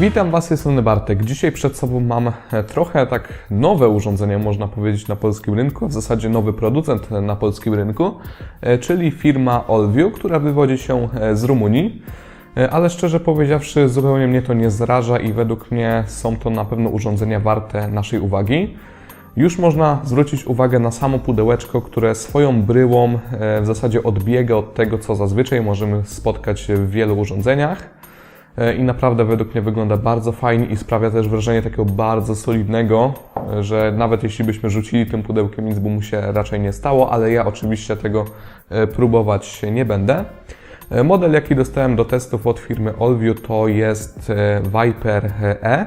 Witam Was, jestem Bartek. Dzisiaj przed sobą mam e, trochę tak nowe urządzenie, można powiedzieć, na polskim rynku, w zasadzie nowy producent na polskim rynku, e, czyli firma Olview, która wywodzi się e, z Rumunii. Ale szczerze powiedziawszy, zupełnie mnie to nie zraża i według mnie są to na pewno urządzenia warte naszej uwagi. Już można zwrócić uwagę na samo pudełeczko, które swoją bryłą w zasadzie odbiega od tego, co zazwyczaj możemy spotkać w wielu urządzeniach. E, I naprawdę według mnie wygląda bardzo fajnie i sprawia też wrażenie takiego bardzo solidnego, e, że nawet jeśli byśmy rzucili tym pudełkiem, nic by mu się raczej nie stało, ale ja oczywiście tego e, próbować nie będę. Model, jaki dostałem do testów od firmy Olview, to jest Viper E.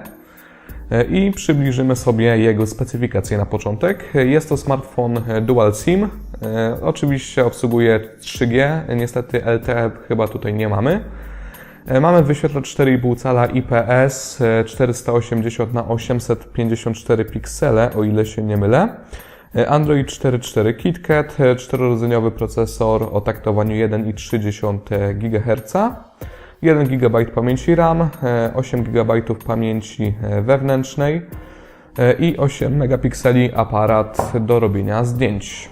I przybliżymy sobie jego specyfikację na początek. Jest to smartfon Dual SIM. Oczywiście obsługuje 3G, niestety LTE chyba tutaj nie mamy. E, Mamy wyświetlacz 4,5 cala IPS e, 480 na 854 piksele, o ile się nie mylę. E, Android 4.4 KitKat, e, czterorodzeniowy procesor o taktowaniu 1,3 GHz, 1 GB pamięci RAM, e, 8 GB pamięci e, wewnętrznej e, i 8 megapikseli aparat do robienia zdjęć.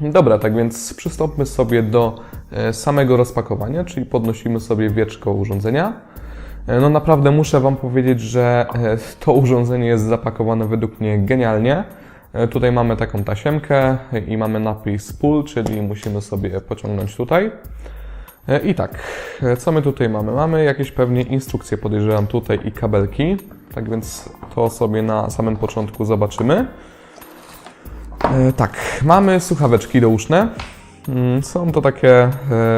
Dobra, tak więc przystąpmy sobie do e, samego rozpakowania, czyli podnosimy sobie wieczko urządzenia. E, No naprawdę muszę Wam powiedzieć, że e, to urządzenie jest zapakowane według mnie genialnie. E, Tutaj mamy taką tasiemkę i mamy napis pull, czyli musimy sobie pociągnąć tutaj. E, I tak, e, co my tutaj mamy? Mamy jakieś pewnie instrukcje, podejrzewam tutaj i kabelki. Tak więc to sobie na samym początku zobaczymy. E, Tak, mamy słuchaweczki douszne. Mm, Są to takie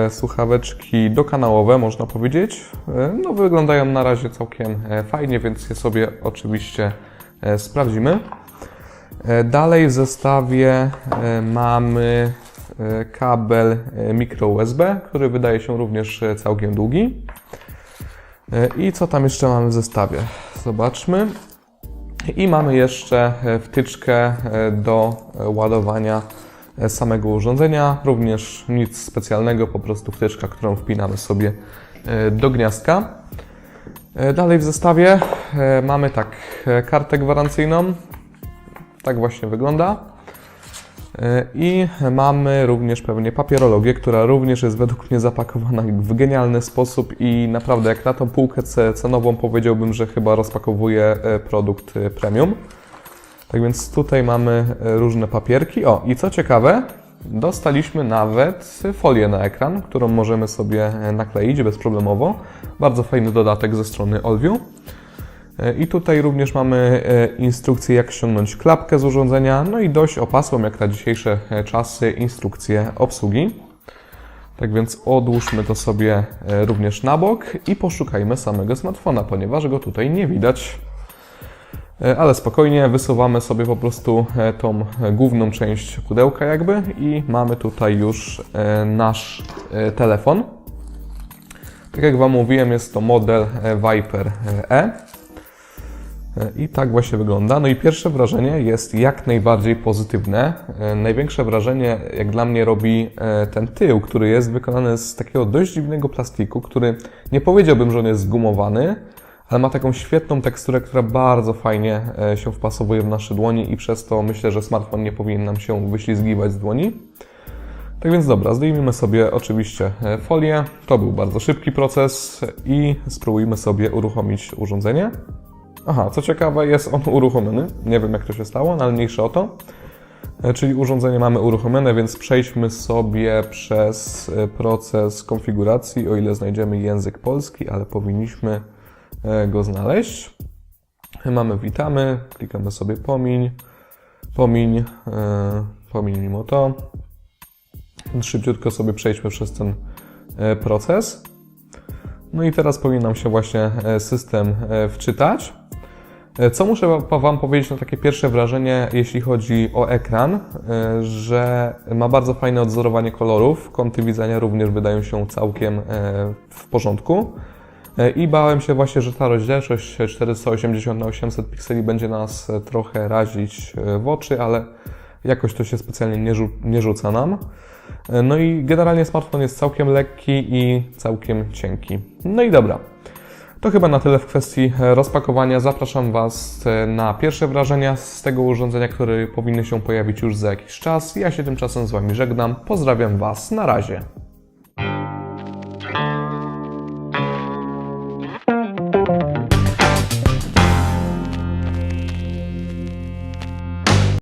e, słuchaweczki dokanałowe, można powiedzieć. E, No, wyglądają na razie całkiem e, fajnie, więc je sobie oczywiście sprawdzimy. Dalej w zestawie mamy kabel micro USB, który wydaje się również całkiem długi. I co tam jeszcze mamy w zestawie? Zobaczmy. I mamy jeszcze wtyczkę do ładowania samego urządzenia. Również nic specjalnego, po prostu wtyczka, którą wpinamy sobie e, do gniazdka. E, Dalej w zestawie e, mamy tak, e, kartę gwarancyjną. Tak właśnie wygląda. E, I mamy również pewnie papierologię, która również jest według mnie zapakowana w genialny sposób i naprawdę jak na tą półkę ce- cenową powiedziałbym, że chyba rozpakowuje e, produkt e, premium. Tak więc tutaj mamy e, różne papierki. O, i co ciekawe, dostaliśmy nawet folię na ekran, którą możemy sobie e, nakleić bezproblemowo. Bardzo fajny dodatek ze strony Olview. E, I tutaj również mamy instrukcję, jak ściągnąć klapkę z urządzenia, no i dość opasłą, jak na dzisiejsze czasy, instrukcję obsługi. Tak więc odłóżmy to sobie również na bok i poszukajmy samego smartfona, ponieważ go tutaj nie widać. E, Ale spokojnie, wysuwamy sobie po prostu e, tą e, główną część pudełka jakby i mamy tutaj już nasz telefon. Tak jak Wam mówiłem, jest to model Viper E. I tak właśnie wygląda. No i pierwsze wrażenie jest jak najbardziej pozytywne. Największe wrażenie, jak dla mnie, robi ten tył, który jest wykonany z takiego dość dziwnego plastiku, który nie powiedziałbym, że on jest zgumowany, ale ma taką świetną teksturę, która bardzo fajnie e, się wpasowuje w nasze dłonie i przez to myślę, że smartfon nie powinien nam się wyślizgiwać z dłoni. Tak więc dobra, zdejmijmy sobie oczywiście e, folię. To był bardzo szybki proces i spróbujmy sobie uruchomić urządzenie. Aha, co ciekawe, jest on uruchomiony. Nie wiem jak to się stało, no ale mniejsze o to. E, Czyli urządzenie mamy uruchomione, więc przejdźmy sobie przez proces konfiguracji, o ile znajdziemy język polski, ale powinniśmy go znaleźć. Mamy witamy, klikamy sobie pomiń, pomiń, e, pomiń mimo to. Szybciutko sobie przejdźmy przez ten e, proces. No i teraz powinien nam się właśnie e, system e, wczytać. E, Co muszę wa- Wam powiedzieć na takie pierwsze wrażenie, jeśli chodzi o ekran, e, że ma bardzo fajne odzorowanie kolorów. Kąty widzenia również wydają się całkiem e, w porządku. E, I bałem się właśnie, że ta rozdzielczość 480 na 800 pikseli będzie nas e, trochę razić e, w oczy, ale jakoś to się specjalnie nie, rzu- nie rzuca nam. No i generalnie smartfon jest całkiem lekki i całkiem cienki. No i dobra. To chyba na tyle w kwestii rozpakowania. Zapraszam Was na pierwsze wrażenia z tego urządzenia, które powinny się pojawić już za jakiś czas. Ja się tymczasem z Wami żegnam. Pozdrawiam Was. Na razie.